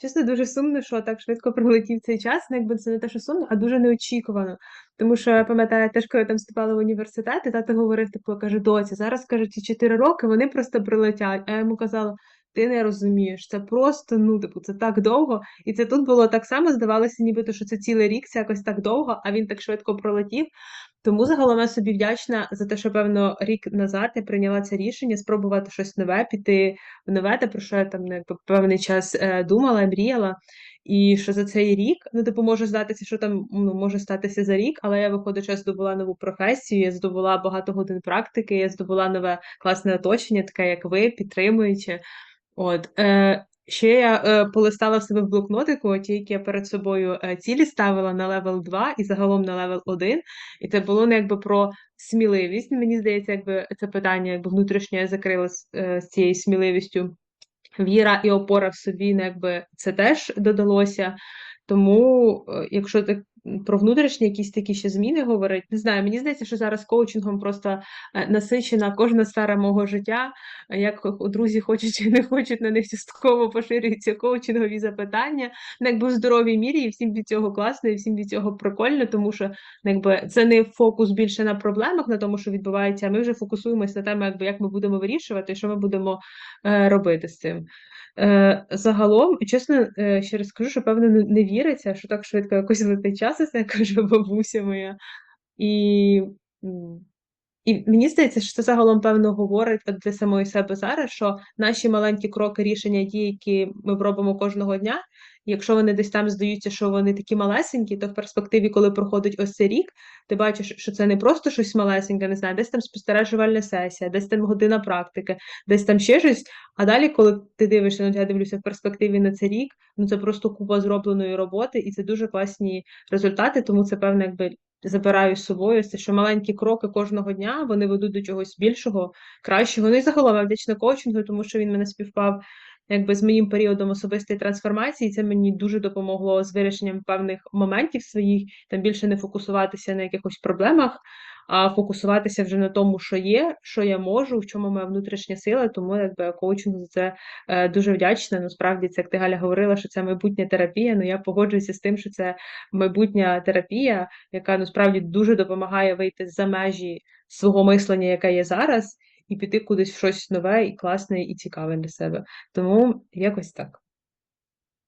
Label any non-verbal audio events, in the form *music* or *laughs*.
чесно, дуже сумно, що так швидко пролетів цей час. Ну, якби це не те, що сумно, а дуже неочікувано. Тому що я пам'ятаю, теж коли я там вступала в університет, і тато говорив, типу, каже, доця, зараз каже, ці 4 роки вони просто прилетять. А я йому казала. Ти не розумієш, це просто, ну, типу, це так довго. І це тут було так само, здавалося, нібито, що це цілий рік, це якось так довго, а він так швидко пролетів. Тому загалом я собі вдячна за те, що, певно, рік назад я прийняла це рішення спробувати щось нове, піти в нове, те, про що я там ну, якби, певний час е, думала, мріяла. І що за цей рік, ну, типу, може здатися, що там ну, може статися за рік, але я, виходить, здобула нову професію, я здобула багато годин практики, я здобула нове класне оточення, таке як ви, підтримуючи. От. Е, Ще я е, полистала в себе в блокнотику, ті, які я перед собою е, цілі ставила на левел 2 і загалом на левел 1. І це було ну, якби про сміливість. Мені здається, якби це питання якби внутрішнє я закрила з, е, з цією сміливістю. Віра і опора в собі, ну, якби це теж додалося. Тому, е, якщо так про внутрішні якісь такі ще зміни говорить, не знаю, мені здається, що зараз коучингом просто е, насичена кожна сфера мого життя. Як друзі хочуть чи не хочуть, на них частково поширюються коучингові запитання, ну, якби в здоровій мірі, і всім від цього класно, і всім від цього прикольно, тому що ну, якби це не фокус більше на проблемах, на тому, що відбувається, а ми вже фокусуємося на тему, якби як ми будемо вирішувати, що ми будемо е, робити з цим. Е, Загалом, чесно, е, ще раз скажу, що певно не, віриться, що так швидко якось *laughs* летить час, *laughs* бабуся моя. І, і мені здається, що це загалом певно говорить для самої себе зараз, що наші маленькі кроки рішення, ті, які ми робимо кожного дня, якщо вони десь там здаються, що вони такі малесенькі, то в перспективі, коли проходить ось цей рік, ти бачиш, що це не просто щось малесеньке, не знаю, десь там спостережувальна сесія, десь там година практики, десь там ще щось. А далі, коли ти дивишся, ну я дивлюся в перспективі на цей рік, ну це просто купа зробленої роботи, і це дуже класні результати, тому це певно, якби. Забираю з собою це, що маленькі кроки кожного дня вони ведуть до чогось більшого, кращого. Ну і загалом я вдячна коучингу, тому що він мене співпав якби з моїм періодом особистої трансформації, це мені дуже допомогло з вирішенням певних моментів своїх, там більше не фокусуватися на якихось проблемах, а фокусуватися вже на тому, що є, що я можу, в чому моя внутрішня сила. Тому якби коучинг за це е, дуже вдячна. Насправді, це як ти Галя говорила, що це майбутня терапія. Ну я погоджуюся з тим, що це майбутня терапія, яка насправді дуже допомагає вийти за межі свого мислення, яке є зараз і піти кудись в щось нове, і класне, і цікаве для себе. Тому якось так.